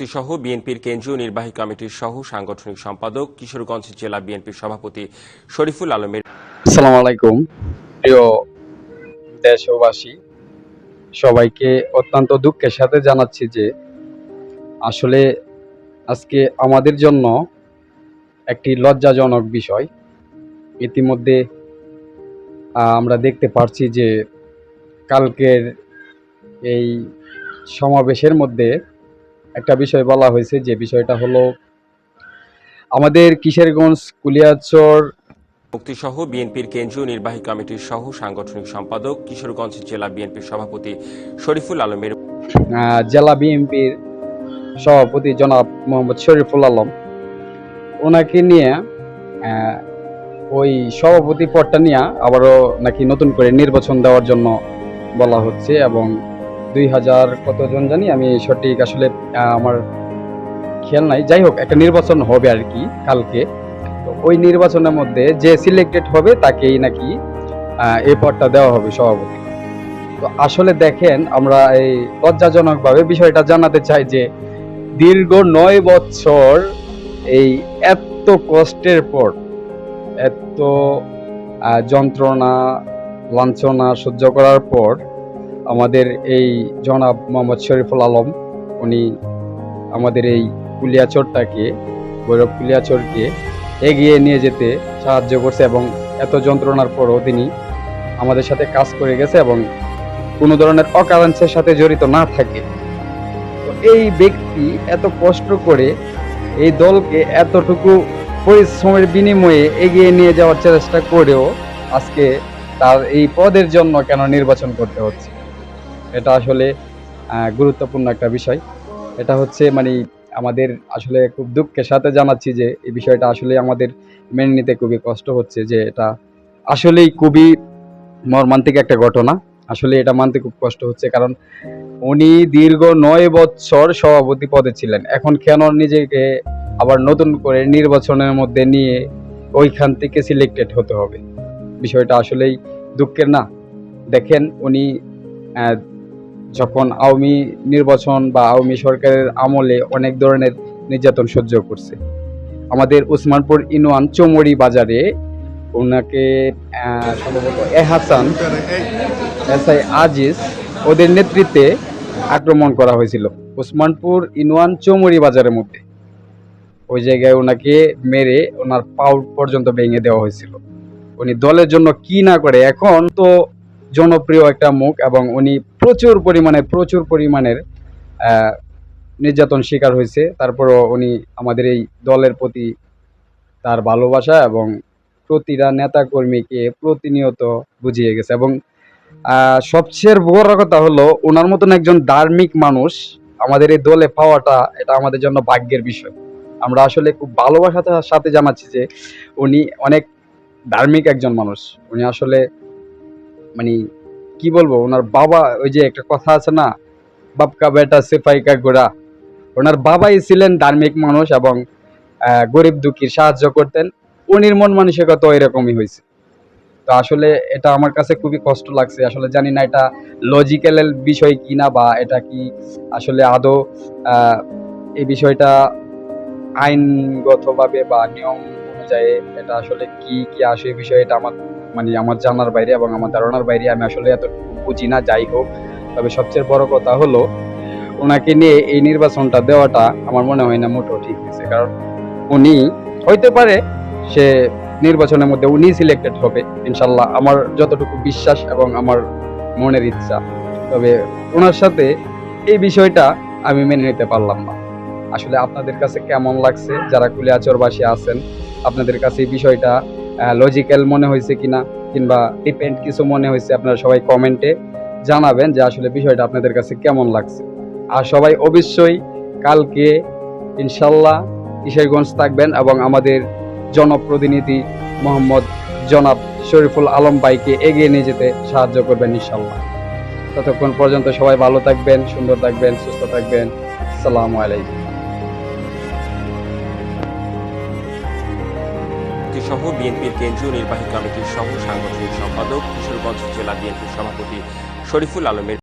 মুক্তিসহ বিএনপির কেন্দ্রীয় নির্বাহী কমিটির সহ সাংগঠনিক সম্পাদক কিশোরগঞ্জ জেলা বিএনপির সভাপতি শরীফুল আলমের। আসসালামু আলাইকুম। প্রিয় দেশবাসী সবাইকে অত্যন্ত দুঃখের সাথে জানাচ্ছি যে আসলে আজকে আমাদের জন্য একটি লজ্জাজনক বিষয়। ইতিমধ্যে আমরা দেখতে পারছি যে কালকের এই সমাবেশের মধ্যে একটা বিষয় বলা হয়েছে যে বিষয়টা হলো আমাদের কিশোরগঞ্জ কুলিয়াচর মুক্তিসহ বিএনপির কেন্দ্রীয় নির্বাহী কমিটির সহ সাংগঠনিক সম্পাদক কিশোরগঞ্জ জেলা বিএনপির সভাপতি শরীফুল আলমের জেলা বিএনপির সভাপতি জনাব মোহাম্মদ শরীফুল আলম। ওনাকে নিয়ে ওই সভাপতি পদটা নিয়ে আবারও নাকি নতুন করে নির্বাচন দেওয়ার জন্য বলা হচ্ছে এবং দুই হাজার কতজন জানি, আমি সঠিক আসলে আমার খেয়াল নাই। যাই হোক, একটা নির্বাচন হবে আর কি কালকে। তো ওই নির্বাচনের মধ্যে যে সিলেক্টেড হবে, তাকেই নাকি এই পদটা দেওয়া হবে সভাপতি। তো আসলে দেখেন, আমরা এই লজ্জাজনকভাবে বিষয়টা জানাতে চাই যে, দীর্ঘ নয় বছর এই এত কষ্টের পর, এত যন্ত্রণা, লাঞ্ছনা সহ্য করার পর আমাদের এই জনাব মোহাম্মদ শরীফুল আলম, উনি আমাদের এই কুলিয়াচরটাকে, ভৈরব কুলিয়াচরকে এগিয়ে নিয়ে যেতে সাহায্য করছে এবং এত যন্ত্রণার পরও তিনি আমাদের সাথে কাজ করে গেছে এবং কোনো ধরনের অকারেন্সের সাথে জড়িত না থাকে। তো এই ব্যক্তি এত কষ্ট করে এই দলকে এতটুকু পরিশ্রমের বিনিময়ে এগিয়ে নিয়ে যাওয়ার চেষ্টা করেও আজকে তার এই পদের জন্য কেন নির্বাচন করতে হচ্ছে? এটা আসলে গুরুত্বপূর্ণ একটা বিষয়। এটা হচ্ছে মানে আমাদের আসলে খুব দুঃখের সাথে জানাচ্ছি যে এই বিষয়টা আসলে আমাদের মেনে নিতে খুবই কষ্ট হচ্ছে যে এটা আসলেই খুবই মর্মান্তিক একটা ঘটনা। আসলে এটা মানতে খুব কষ্ট হচ্ছে কারণ উনি দীর্ঘ নয় বছর সভাপতি পদে ছিলেন। এখন কেন নিজেকে আবার নতুন করে নির্বাচনের মধ্যে নিয়ে ওইখান থেকে সিলেক্টেড হতে হবে। বিষয়টা আসলেই দুঃখের না। দেখেন উনি যখন আওয়ামী নির্বাচন বা আওয়ামী সরকারের আমলে অনেক ধরনের নির্যাতন সহ্য করছে। আমাদের উসমানপুর ইনোয়ান চৌমড়ি বাজারে ওনাকে সম্ভবত এহাসান এসআই আজিজ ওদের নেতৃত্বে আক্রমণ করা হয়েছিল ওসমানপুর ইনওয়ান চৌমুরি বাজারের মধ্যে। ওই জায়গায় ওনাকে মেরে ওনার পাউ পর্যন্ত ভেঙে দেওয়া হয়েছিল। উনি দলের জন্য কি না করে এখন তো জনপ্রিয় একটা মুখ এবং উনি প্রচুর পরিমাণে, প্রচুর পরিমাণের নির্যাতন শিকার হয়েছে। তারপরও উনি আমাদের এই দলের প্রতি তার ভালোবাসা এবং প্রতিটা নেতাকর্মীকে প্রতিনিয়ত বুঝিয়ে গেছে এবং সবচেয়ে বড় কথা হলো ওনার মতন একজন ধার্মিক মানুষ আমাদের এই দলে পাওয়াটা, এটা আমাদের জন্য ভাগ্যের বিষয়। আমরা আসলে খুব ভালোবাসার সাথে জানাচ্ছি যে উনি অনেক ধার্মিক একজন মানুষ। উনি আসলে মানে কি বলব, ওনার বাবা ওই যে একটা কথা আছে না, বাপকা বেটা সেফাইকা গোড়া। ওনার বাবাই ছিলেন ধার্মিক মানুষ এবং গরিব দুঃখীর সাহায্য করতেন। উনির মন মানসিকতা এরকমই হয়েছে। তো আসলে এটা আমার কাছে খুবই কষ্ট লাগছে। আসলে জানি না এটা লজিক্যাল বিষয় কিনা বা এটা কি আসলে আদৌ এই বিষয়টা আইনগতভাবে বা নিয়ম অনুযায়ী এটা আসলে কি কি আসে বিষয়ে এটা আমার মানে আমার জানার বাইরে এবং আমার ধারণার বাইরে আমি আসলে এত বুঝি না, যাই হোক। তবে সবচেয়ে বড় কথা হলো, ওনাকে নিয়ে এই নির্বাচনটা দেওয়াটা আমার মনে হয় না মোটেও ঠিক হয়েছে। কারণ উনি, হইতে পারে সে নির্বাচনের মধ্যে উনি সিলেক্টেড হবে, ইনশাল্লাহ আমার যতটুকু বিশ্বাস এবং আমার মনের ইচ্ছা। তবে ওনার সাথে এই বিষয়টা আমি মেনে নিতে পারলাম না। আসলে আপনাদের কাছে কেমন লাগছে? যারা কুলিয়াচরবাসী আছেন, আপনাদের কাছে এই বিষয়টা লজিক্যাল মনে হয়েছে কিনা, কিংবা ডিপেন্ড কিছু মনে হয়েছে, আপনারা সবাই কমেন্টে জানাবেন যে আসলে বিষয়টা আপনাদের কাছে কেমন লাগছে। আর সবাই অবশ্যই কালকে ইনশাল্লাহ কিশোরগঞ্জ থাকবেন এবং আমাদের জনপ্রতিনিধি মোহাম্মদ জনাব শরীফুল আলম ভাইকে এগিয়ে নিয়ে যেতে সাহায্য করবেন ইনশাল্লাহ। ততক্ষণ পর্যন্ত সবাই ভালো থাকবেন, সুন্দর থাকবেন, সুস্থ থাকবেন। আসসালামু আলাইকুম। মুক্তিসহ বিএনপির কেন্দ্রীয় নির্বাহী কমিটির সহ সাংগঠনিক সম্পাদক কিশোরগঞ্জ জেলা বিএনপির সভাপতি শরীফুল আলমের